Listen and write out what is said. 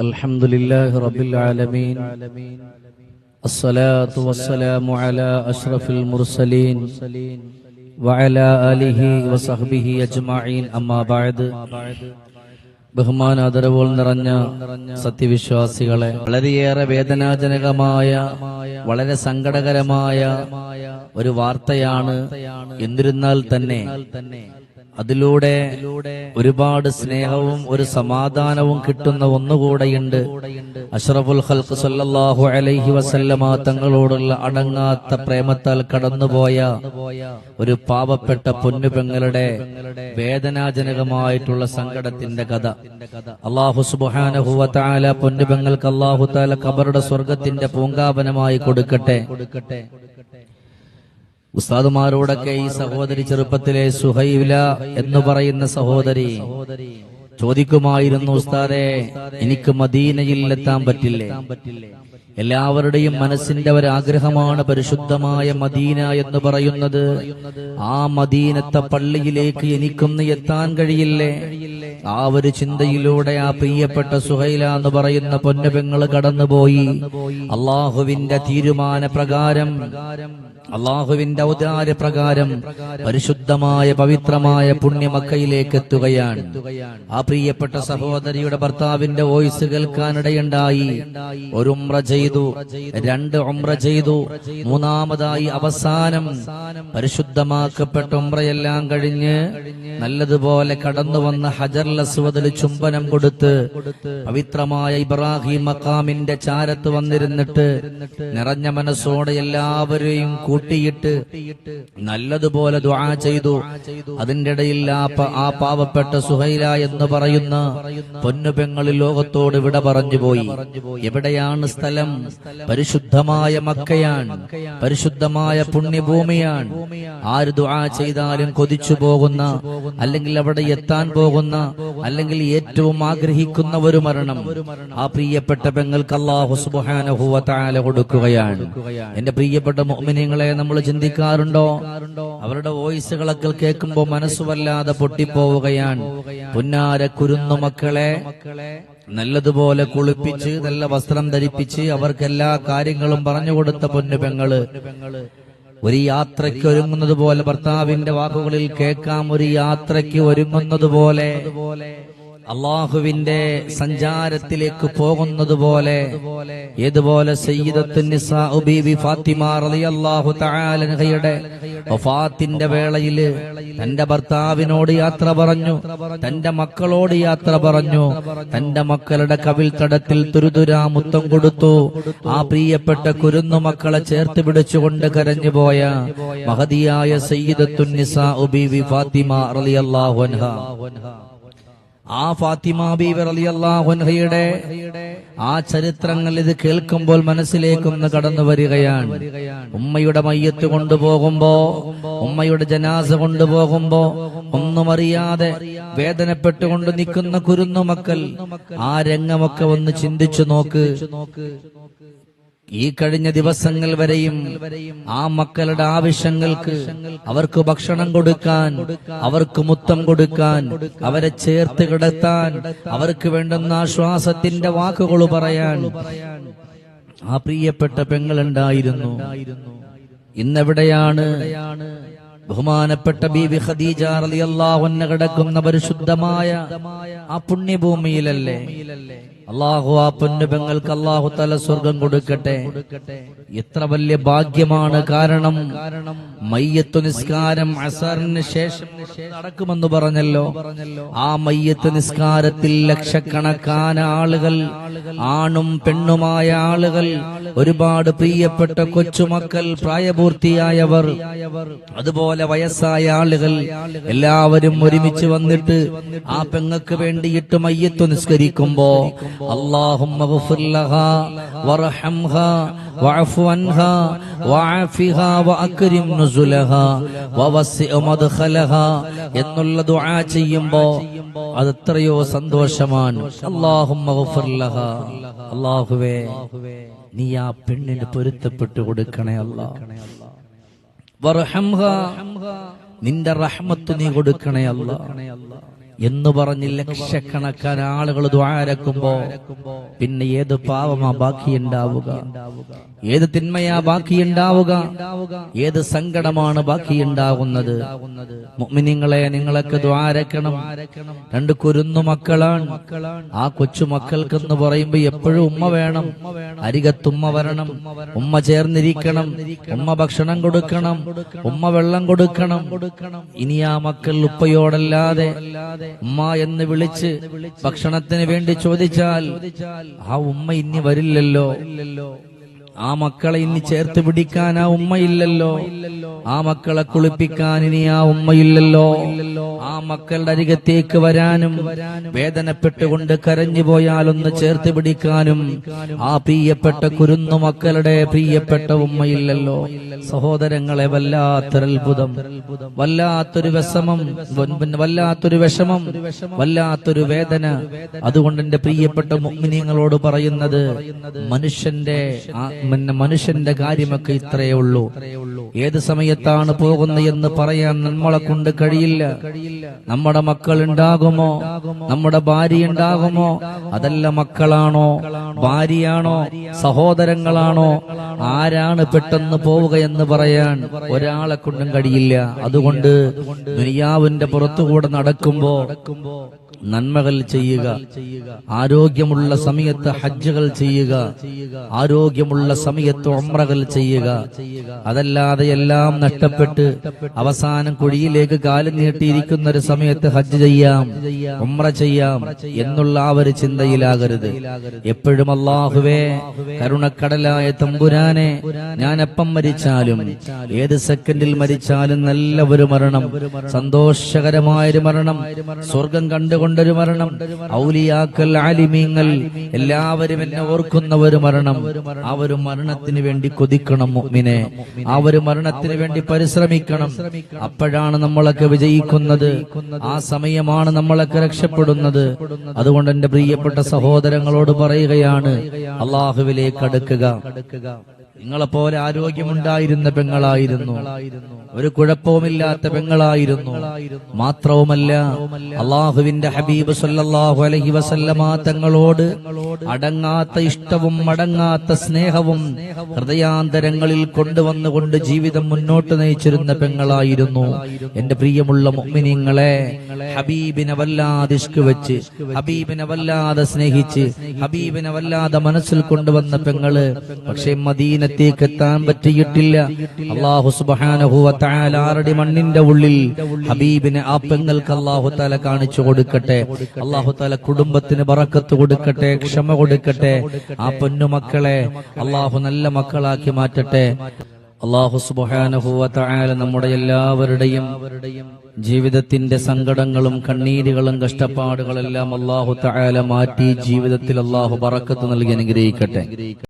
الحمد لله رب العالمين الصلاة والسلام على أشرف المرسلين وعلى آله وصحبه أجمعين أما بعد ബഹുമാനാദരവുകൾ നിറഞ്ഞ സത്യവിശ്വാസികളെ വളരെയേറെ വേദനാജനകമായ വളരെ സങ്കടകരമായ ഒരു വാർത്തയാണ് എന്നിരുന്നാൽ തന്നെ അതിലൂടെ ഒരുപാട് സ്നേഹവും ഒരു സമാധാനവും കിട്ടുന്ന ഒന്നുകൂടെയുണ്ട്. അഷ്റഫുൽ ഹൽക്ക് സല്ലാഹു അലൈഹി വസല്ലമ തങ്ങളോടുള്ള അടങ്ങാത്ത പ്രേമത്താൽ കടന്നുപോയ ഒരു പാവപ്പെട്ട പൊന്നുപെങ്ങളുടെ വേദനാജനകമായിട്ടുള്ള സങ്കടത്തിന്റെ കഥ. അള്ളാഹു സുബ്ഹാനഹു പൊന്നു പെങ്ങൾക്ക് അള്ളാഹു താല ഖബറുടെ സ്വർഗത്തിന്റെ പൂങ്കാപനമായി കൊടുക്കട്ടെ കൊടുക്കട്ടെ. ഉസ്താദുമാരോടൊക്കെ ഈ സഹോദരി ചെറുപ്പത്തിലെ സുഹൈല എന്ന് പറയുന്ന സഹോദരി ചോദിക്കുമായിരുന്നു ഉസ്താദെ എനിക്ക് മദീനയിൽ എത്താൻ പറ്റില്ലേ? എല്ലാവരുടെയും മനസ്സിന്റെ ഒരാഗ്രഹമാണ് പരിശുദ്ധമായ മദീന എന്ന് പറയുന്നത്. ആ മദീനത്തെ പള്ളിയിലേക്ക് എനിക്കൊന്ന് എത്താൻ കഴിയില്ലേ? ആ ഒരു ചിന്തയിലൂടെ ആ പ്രിയപ്പെട്ട സുഹൈല എന്ന് പറയുന്ന പൊന്നപെങ്ങൾ കടന്നുപോയി. അള്ളാഹുവിന്റെ തീരുമാന പ്രകാരം അള്ളാഹുവിന്റെ ഔദാര്യ പ്രകാരം പരിശുദ്ധമായ പവിത്രമായ പുണ്യമക്കയിലേക്ക് എത്തുകയാണ്. ആ പ്രിയപ്പെട്ട സഹോദരിയുടെ ഭർത്താവിന്റെ വോയിസ് കേൾക്കാനിടയുണ്ടായി. ഒരു ഉംറ ചെയ്തു രണ്ട് ഉംറ ചെയ്തു. മൂന്നാമതായി അവസാനം പരിശുദ്ധമാക്കപ്പെട്ട ഉംറയെല്ലാം കഴിഞ്ഞ് നല്ലതുപോലെ കടന്നു വന്ന ഹജർ അസ്വദിൽ ചുംബനം കൊടുത്ത് പവിത്രമായ ഇബ്രാഹിം മക്കാമിന്റെ ചാരത്ത് വന്നിരുന്നിട്ട് നിറഞ്ഞ മനസ്സോടെ എല്ലാവരെയും കൂട്ടിയിട്ട് നല്ലതുപോലെ ദുആ ചെയ്തു. അതിന്റെ ഇടയിൽ ആ പാവപ്പെട്ട സുഹൈല എന്ന് പറയുന്ന പൊന്നുപെങ്ങളിൽ ലോകത്തോട് വിട പറഞ്ഞു പോയി. എവിടെയാണ് സ്ഥലം? പരിശുദ്ധമായ മക്കയാണ്. പരിശുദ്ധമായ പുണ്യഭൂമിയാണ്. ആര് ദുആ ചെയ്താലും കൊതിച്ചു പോകുന്ന അല്ലെങ്കിൽ അവിടെ എത്താൻ പോകുന്ന അല്ലെങ്കിൽ ഏറ്റവും ആഗ്രഹിക്കുന്ന ഒരു മരണം. ആ പ്രിയപ്പെട്ട പെങ്ങൾക്ക് അള്ളാഹു സുബ്ഹാനഹു വ തആല കൊടുക്കുകയാണ്. എന്റെ പ്രിയപ്പെട്ട മുഅ്മിനീങ്ങളെ നമ്മൾ ചിന്തിക്കാറുണ്ടോ? അവരുടെ വോയിസുകളൊക്കെ കേൾക്കുമ്പോൾ മനസ്സ് വല്ലാതെ പൊട്ടിപ്പോവുകയാണ്. പുന്നാര കുരുന്നു മക്കളെ നല്ലതുപോലെ കുളിപ്പിച്ച് നല്ല വസ്ത്രം ധരിപ്പിച്ച് അവർക്ക് എല്ലാ കാര്യങ്ങളും പറഞ്ഞു കൊടുത്ത പൊന്നു പെങ്ങൾ. ഒരു യാത്രയ്ക്ക് ഒരുങ്ങുന്നത് പോലെ ഭർത്താവിന്റെ വാക്കുകളിൽ കേൾക്കാം. ഒരു യാത്രയ്ക്ക് ഒരുങ്ങുന്നത് പോലെ അള്ളാഹുവിന്റെ സഞ്ചാരത്തിലേക്ക് പോകുന്നത് പോലെ ഏതുപോലെ വഫാത്തിന്റെ വേളയിൽ തന്റെ ഭർത്താവിനോട് യാത്ര പറഞ്ഞു തന്റെ മക്കളോട് യാത്ര പറഞ്ഞു തന്റെ മക്കളുടെ കവിൽ തടത്തിൽ തുരുതുരാ മുത്തം കൊടുത്തു. ആ പ്രിയപ്പെട്ട കുരുന്നു മക്കളെ ചേർത്ത് പിടിച്ചുകൊണ്ട് കരഞ്ഞു പോയ മഹതിയായ സയ്യിദത്തുൻ ഉബി വി ഫാത്തിമ റളിയല്ലാഹു അൻഹ. ആ ഫാത്തിമ ബീവർ റളിയല്ലാഹു അൻഹയുടെ ആ ചരിത്രങ്ങൾ ഇത് കേൾക്കുമ്പോൾ മനസ്സിലേക്കൊന്ന് കടന്നു വരികയാണ്. ഉമ്മയുടെ മയ്യത്ത് കൊണ്ടുപോകുമ്പോ ഉമ്മയുടെ ജനാസ കൊണ്ടുപോകുമ്പോ ഒന്നും അറിയാതെ വേദനപ്പെട്ടുകൊണ്ട് നിൽക്കുന്ന കുരുന്നു മക്കൾ ആ രംഗമൊക്കെ ഒന്ന് ചിന്തിച്ചു നോക്ക്. ഈ കഴിഞ്ഞ ദിവസങ്ങൾ വരെയും ആ മക്കളുടെ ആവശ്യങ്ങൾക്ക് അവർക്ക് ഭക്ഷണം കൊടുക്കാൻ അവർക്ക് മുത്തം കൊടുക്കാൻ അവരെ ചേർത്ത് കിടത്താൻ അവർക്ക് വേണ്ടുന്ന ആശ്വാസത്തിന്റെ വാക്കുകൾ പറയാൻ ആ പ്രിയപ്പെട്ട പെങ്ങളുണ്ടായിരുന്നു. ഇന്നെവിടെയാണ് ബഹുമാനപ്പെട്ട ബീവി ഖദീജ റളിയല്ലാഹു അൻഹ കിടക്കുന്ന പരിശുദ്ധമായ ആ പുണ്യഭൂമിയിലല്ലേ? അള്ളാഹു ആ പൊന്നുപെങ്ങൾക്ക് അള്ളാഹു തല സ്വർഗം കൊടുക്കട്ടെ. എത്ര വലിയ ഭാഗ്യമാണ് കാരണം മയ്യത്തു നിസ്കാരം അസറിന് ശേഷം നടക്കുമെന്ന് പറഞ്ഞല്ലോ. ആ മയ്യത്ത് നിസ്കാരത്തിൽ ലക്ഷക്കണക്കാന ആളുകൾ ആണും പെണ്ണുമായ ആളുകൾ ഒരുപാട് പ്രിയപ്പെട്ട കൊച്ചുമക്കൾ പ്രായപൂർത്തിയായവർ അതുപോലെ വയസ്സായ ആളുകൾ എല്ലാവരും ഒരുമിച്ച് വന്നിട്ട് ആ പെങ്ങക്ക് വേണ്ടിയിട്ട് മയ്യത്ത് നിസ്കരിക്കുമ്പോ അള്ളാഹും എന്നുള്ള ദുആ ചെയ്യുമ്പോ അതെത്രയോ സന്തോഷമാണ്. അള്ളാഹു അള്ളാഹുവേ നീ ആ പെണ്ണിന് പൊരുത്തപ്പെട്ടു കൊടുക്കണേ അല്ല. നിന്റെ റഹ്മത്ത് നീ കൊടുക്കണേ അല്ലാ. എന്ന് പറഞ്ഞ് ലക്ഷക്കണക്കാന് ആളുകൾ ദ്വാരക്കുമ്പോ പിന്നെ ഏത് പാവമാ ബാക്കിയുണ്ടാവുക? ഏത് തിന്മയാ ബാക്കിയുണ്ടാവുക? ഏത് സങ്കടമാണ് ബാക്കിയുണ്ടാകുന്നത് മുഅ്മിനീങ്ങളെ നിങ്ങളൊക്കെ ദ്വാരക്കണം രണ്ട് കുരുന്നു മക്കളാണ്. ആ കൊച്ചു മക്കൾക്കെന്ന് പറയുമ്പോ എപ്പോഴും ഉമ്മ വേണം. അരികത്തുമ്മ വരണം. ഉമ്മ ചേർന്നിരിക്കണം. ഉമ്മ ഭക്ഷണം കൊടുക്കണം. ഉമ്മ വെള്ളം കൊടുക്കണം. ഇനി ആ മക്കൾ ഉപ്പയോടല്ലാതെ ഉമ്മ എന്ന് വിളിച്ച് ഭക്ഷണത്തിന് വേണ്ടി ചോദിച്ചാൽ ആ ഉമ്മ ഇനി വരില്ലല്ലോ. ആ മക്കളെ ഇനി ചേർത്ത് പിടിക്കാൻ ആ ഉമ്മയില്ലല്ലോ. ആ മക്കളെ കുളിപ്പിക്കാൻ ഇനി ആ ഉമ്മയില്ലല്ലോ. ആ മക്കളുടെ അരികത്തേക്ക് വരാനും വേദനപ്പെട്ടുകൊണ്ട് കരഞ്ഞു പോയാലൊന്ന് ചേർത്ത് പിടിക്കാനും ആ പ്രിയപ്പെട്ട കുരുന്നു മക്കളുടെ പ്രിയപ്പെട്ട ഉമ്മയില്ലല്ലോ. സഹോദരങ്ങളെ വല്ലാത്തൊരു അത്ഭുതം വല്ലാത്തൊരു വിഷമം. വല്ലാത്തൊരു വിഷമം. വല്ലാത്തൊരു വേദന. അതുകൊണ്ട് എന്റെ പ്രിയപ്പെട്ട മുഗ്മിനിയങ്ങളോട് പറയുന്നത് മനുഷ്യന്റെ പിന്നെ മനുഷ്യന്റെ കാര്യമൊക്കെ ഇത്രയേ ഉള്ളൂ. ഏത് സമയത്താണ് പോകുന്നത് എന്ന് പറയാൻ നമ്മളെ കൊണ്ട് കഴിയില്ല. നമ്മുടെ മക്കൾ ഉണ്ടാകുമോ? നമ്മുടെ ഭാര്യ ഉണ്ടാകുമോ? അതല്ല മക്കളാണോ? ഭാര്യയാണോ? സഹോദരങ്ങളാണോ? ആരാണ് പെട്ടെന്ന് പോവുക എന്ന് പറയാൻ ഒരാളെ കൊണ്ടും കഴിയില്ല. അതുകൊണ്ട് ദുനിയാവിന്റെ പുറത്തുകൂടെ നടക്കുമ്പോ നന്മകൾ ചെയ്യുക. ആരോഗ്യമുള്ള സമയത്ത് ഹജ്ജുകൾ ചെയ്യുക. ആരോഗ്യമുള്ള സമയത്ത് ഒമ്രകൾ ചെയ്യുക. അതല്ലാതെ എല്ലാം നഷ്ടപ്പെട്ട് അവസാനം കുഴിയിലേക്ക് കാലം നീട്ടിയിരിക്കുന്ന ഒരു സമയത്ത് ഹജ്ജ് ചെയ്യാം ഒമ്ര ചെയ്യാം എന്നുള്ള ആ ഒരു ചിന്തയിലാകരുത്. എപ്പോഴും അള്ളാഹുവേ കരുണക്കടലായ തമ്പുരാനെ ഞാൻ എപ്പം മരിച്ചാലും ഏത് സെക്കൻഡിൽ മരിച്ചാലും നല്ല ഒരു മരണം സന്തോഷകരമായൊരു മരണം സ്വർഗം കണ്ടുകൊണ്ടൊരു മരണം. ഔലിയാക്കൽ ആലിമീങ്ങൾ എല്ലാവരും എന്നെ ഓർക്കുന്ന ഒരു മരണം. ഒരു മരണത്തിന് വേണ്ടി കൊതിക്കണം മുഗ്മിനെ ഒരു മരണത്തിന് വേണ്ടി പരിശ്രമിക്കണം. അപ്പോഴാണ് നമ്മളൊക്കെ വിജയിക്കുന്നത്. ആ സമയമാണ് നമ്മളൊക്കെ രക്ഷപ്പെടുന്നത്. അതുകൊണ്ട് എന്റെ പ്രിയപ്പെട്ട സഹോദരങ്ങളോട് പറയുകയാണ് അള്ളാഹുവിലേക്ക് അടുക്കുക. നിങ്ങളെപ്പോലെ ആരോഗ്യമുണ്ടായിരുന്ന പെങ്ങളായിരുന്നു. ഒരു കുഴപ്പവുമില്ലാത്ത പെങ്ങളായിരുന്നു. മാത്രവുമല്ല അള്ളാഹുവിന്റെ ഹബീബ് സല്ലാഹു അലഹി വസല്ലമ തങ്ങളോട് അടങ്ങാത്ത ഇഷ്ടവും അടങ്ങാത്ത സ്നേഹവും ഹൃദയാന്തരങ്ങളിൽ കൊണ്ടുവന്നുകൊണ്ട് ജീവിതം മുന്നോട്ട് നയിച്ചിരുന്ന പെങ്ങളായിരുന്നു. എന്റെ പ്രിയമുള്ള മുഅ്മിനീങ്ങളെ ഹബീബിനെ വല്ലാതെ വെച്ച് ഹബീബിനെ വല്ലാതെ സ്നേഹിച്ച് ഹബീബിനെ വല്ലാതെ മനസ്സിൽ കൊണ്ടുവന്ന പെങ്ങൾ പക്ഷേ പക്ഷെ മദീനത്തേക്ക് എത്താൻ പറ്റിയിട്ടില്ല. അള്ളാഹു ആറടി മണ്ണിന്റെ ഉള്ളിൽ ഹബീബിനെ ആ പെങ്ങൾക്ക് അള്ളാഹു താല കാണിച്ചു കൊടുക്കട്ടെ. അള്ളാഹു താല കുടുംബത്തിന് പറക്കത്ത് കൊടുക്കട്ടെ ക്ഷമ കൊടുക്കട്ടെ. ആ പൊന്നുമക്കളെ അള്ളാഹു നല്ല മക്കളാക്കി മാറ്റട്ടെ. അള്ളാഹു സുബാനഹുവ തആല നമ്മുടെ എല്ലാവരുടെയും ജീവിതത്തിന്റെ സങ്കടങ്ങളും കണ്ണീരുകളും കഷ്ടപ്പാടുകളെല്ലാം അള്ളാഹു തായാല മാറ്റി ജീവിതത്തിൽ അള്ളാഹു പറക്കത്ത് നൽകി അനുഗ്രഹിക്കട്ടെ.